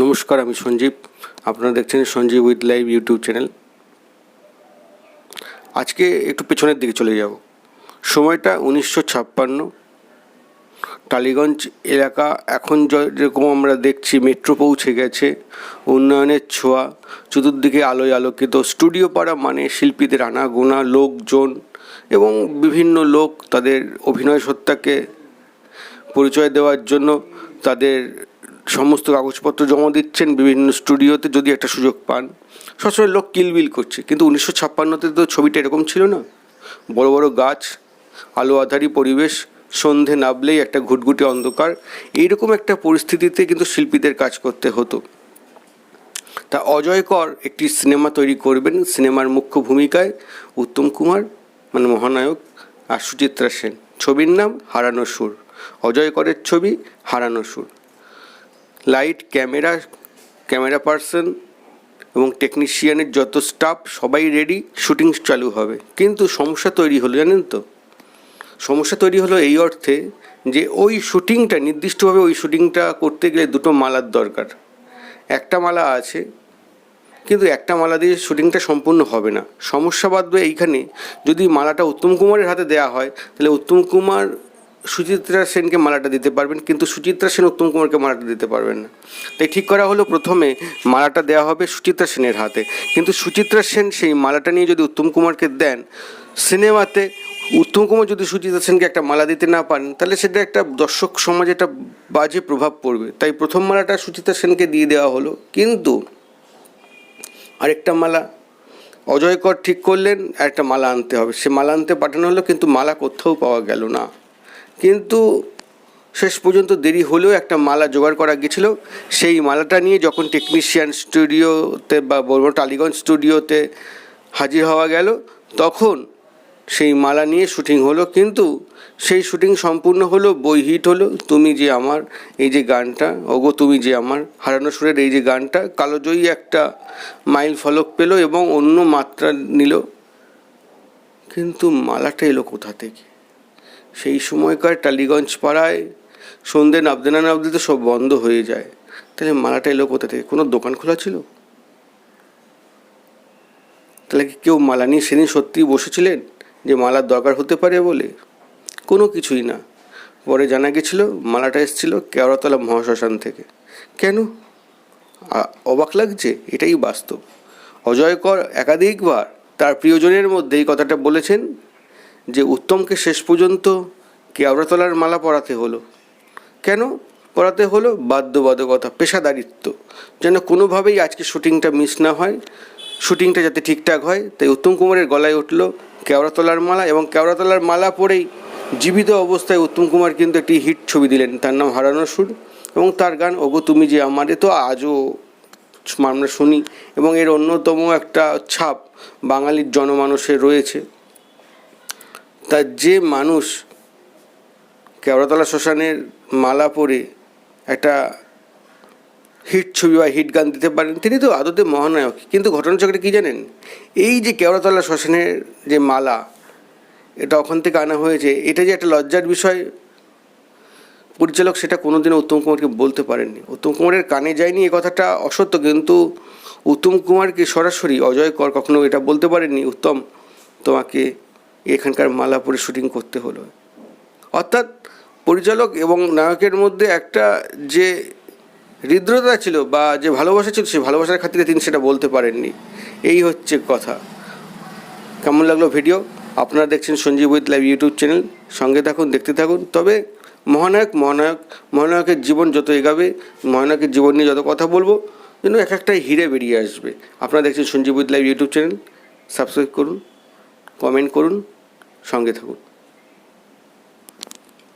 নমস্কার, আমি সঞ্জীব। আপনারা দেখছেন Sanjeev with live YouTube channel. আজকে একটু পেছনের দিকে চলে যাব। সময়টা উনিশশো ছাপ্পান্ন। টালিগঞ্জ এলাকা, এখন যেরকম আমরা দেখছি মেট্রো পৌঁছে গেছে, উন্নয়নের ছোঁয়া, চতুর্দিকে আলোয় আলোকিত, স্টুডিও পাড়া মানে শিল্পীদের আনাগোনা, লোকজন এবং বিভিন্ন লোক তাদের অভিনয় সত্তাকে পরিচয় দেওয়ার জন্য তাদের সমস্ত কাগজপত্র জমা দিচ্ছেন, বিভিন্ন স্টুডিওতে যদি একটা সুযোগ পান। সবসময় লোক কিলবিল করছে, কিন্তু উনিশশো ছাপ্পান্নতে তো ছবিটা এরকম ছিল না। বড় বড় গাছ, আলো আধারি পরিবেশ সন্ধে নামলেই একটা ঘুটঘুটে অন্ধকার। এইরকম একটা পরিস্থিতিতে কিন্তু শিল্পীদের কাজ করতে হতো। তা অজয় কর একটি সিনেমা তৈরি করবেন, সিনেমার মুখ্য ভূমিকায় উত্তম কুমার মানে মহানায়ক আর সুচিত্রা সেন। ছবির নাম হারানো সুর। অজয় করের ছবি হারানো সুর। লাইট, ক্যামেরা ক্যামেরা পার্সন এবং টেকনিশিয়ানের যত স্টাফ সবাই রেডি, শুটিং চালু হবে। কিন্তু সমস্যা তৈরি হলো, জানেন তো? সমস্যা তৈরি হলো এই অর্থে যে ওই শুটিংটা, নির্দিষ্টভাবে ওই শুটিংটা করতে গেলে দুটো মালার দরকার। একটা মালা আছে, কিন্তু একটা মালা দিয়ে শুটিংটা সম্পূর্ণ হবে না। সমস্যা বাঁধবে এইখানে, যদি মালাটা উত্তম কুমারের হাতে দেওয়া হয়, তাহলে উত্তম কুমার সুচিত্রা সেনকে মালাটা দিতে পারবেন, কিন্তু সুচিত্রা সেন উত্তম কুমারকে মালাটা দিতে পারবেন না। তাই ঠিক করা হলো প্রথমে মালাটা দেওয়া হবে সুচিত্রা সেনের হাতে। কিন্তু সুচিত্রা সেন সেই মালাটা নিয়ে যদি উত্তম কুমারকে দেন, সিনেমাতে উত্তম কুমার যদি সুচিত্রা সেনকে একটা মালা দিতে না পারেন তাহলে সেটা একটা দর্শক সমাজে একটা বাজে প্রভাব পড়বে। তাই প্রথম মালাটা সুচিত্রা সেনকে দিয়ে দেওয়া হলো। কিন্তু আরেকটা মালা অজয় কর ঠিক করলেন একটা মালা আনতে হবে। সে মালা আনতে পাঠানো হলো, কিন্তু মালা কোথাও পাওয়া গেল না। কিন্তু শেষ পর্যন্ত দেরি হলেও একটা মালা জোগাড় করা গেছিল সেই মালাটা নিয়ে যখন টেকনিশিয়ান স্টুডিওতে বা বলব টালিগঞ্জ স্টুডিওতে হাজির হওয়া গেল, তখন সেই মালা নিয়ে শুটিং হলো, কিন্তু সেই শুটিং সম্পূর্ণ হলো, বই হিট হলো, তুমি যে আমার এই যে গানটা, ওগো তুমি যে আমার হারানো সুরের এই যে গানটা কালোজয়ী একটা মাইল ফলক পেল এবং অন্য মাত্রা নিল। কিন্তু মালাটা এলো কোথা থেকে? সেই সময়কার টালিগঞ্জ পাড়ায় সন্ধে নাবদে না নাবদে তো সব বন্ধ হয়ে যায়। তাহলে মালাটা এলো কোথা থেকে? কোনো দোকান খোলা ছিল? তাহলে কি কেউ মালা নিয়ে সেদিন সত্যিই বসেছিলেন? যে মালার দরকার হতে পারে বলে? কোনো কিছুই না। পরে জানা গেছিল, মালাটা এসেছিল কেওড়াতলা মহাশ্মশান থেকে। কেন? অবাক লাগছে, এটাই বাস্তব। অজয় কর একাধিকবার তার প্রিয়জনের মধ্যে এই কথাটা বলেছেন যে, উত্তমকে শেষ পর্যন্ত কেওড়াতলার মালা পরাতে হলো। কেন? পরাতে হলো বাধ্যবাধকতা, পেশাদারিত্ব। যেন কোনোভাবেই আজকে শুটিংটা মিস না হয়, শুটিংটা যাতে ঠিকঠাক হয়, তাই উত্তম কুমারের গলায় উঠল কেওড়াতলার মালা এবং কেওড়াতলার মালা পরেই জীবিত অবস্থায় উত্তম কুমার কিন্তু একটি হিট ছবি দিলেন। তার নাম হারানো সুর এবং তার গান, ওগো তুমি যে আমারে তো আজও আমরা শুনি এবং এর অন্যতম একটা ছাপ বাঙালির জনমানসে রয়েছে। তা যে মানুষ কেওড়াতলা শ্মশানের মালা পরে একটা হিট ছবি বা হিট গান দিতে পারেন। তিনি তো আদতে মহানায়ক। কিন্তু ঘটনাচক্রে কী জানেন? এই যে কেওড়াতলা শ্মশানের যে মালা, এটা ওখান থেকে আনা হয়েছে, এটা যে একটা লজ্জার বিষয়, পরিচালক সেটা কোনোদিনও উত্তম কুমারকে বলতে পারেননি। উত্তম কুমারের কানে যায়নি, এ কথাটা অসত্য, কিন্তু উত্তম কুমারকে সরাসরি অজয় কর কখনো এটা বলতে পারেননি, উত্তম, তোমাকে এখানকার মালা পরে শুটিং করতে হলো। অর্থাৎ পরিচালক এবং নায়কের মধ্যে একটা যে হৃদ্রতা ছিল বা যে ভালোবাসা ছিল, সেই ভালোবাসার খাতিরে তিনি সেটা বলতে পারেননি। এই হচ্ছে কথা। কেমন লাগল ভিডিও? আপনারা দেখছেন Sanjeev with live YouTube channel. সঙ্গে থাকুন, দেখতে থাকুন। তবে মহানায়ক মহানায়ক, মহানায়কের জীবন যত এগাবে, মহানায়কের জীবন নিয়ে যত কথা বলব, যেন এক একটা হিরে বেরিয়ে আসবে। আপনারা দেখছেন Sanjeev with live YouTube channel. Subscribe করুন, কমেন্ট করুন, সঙ্গে থাকুন।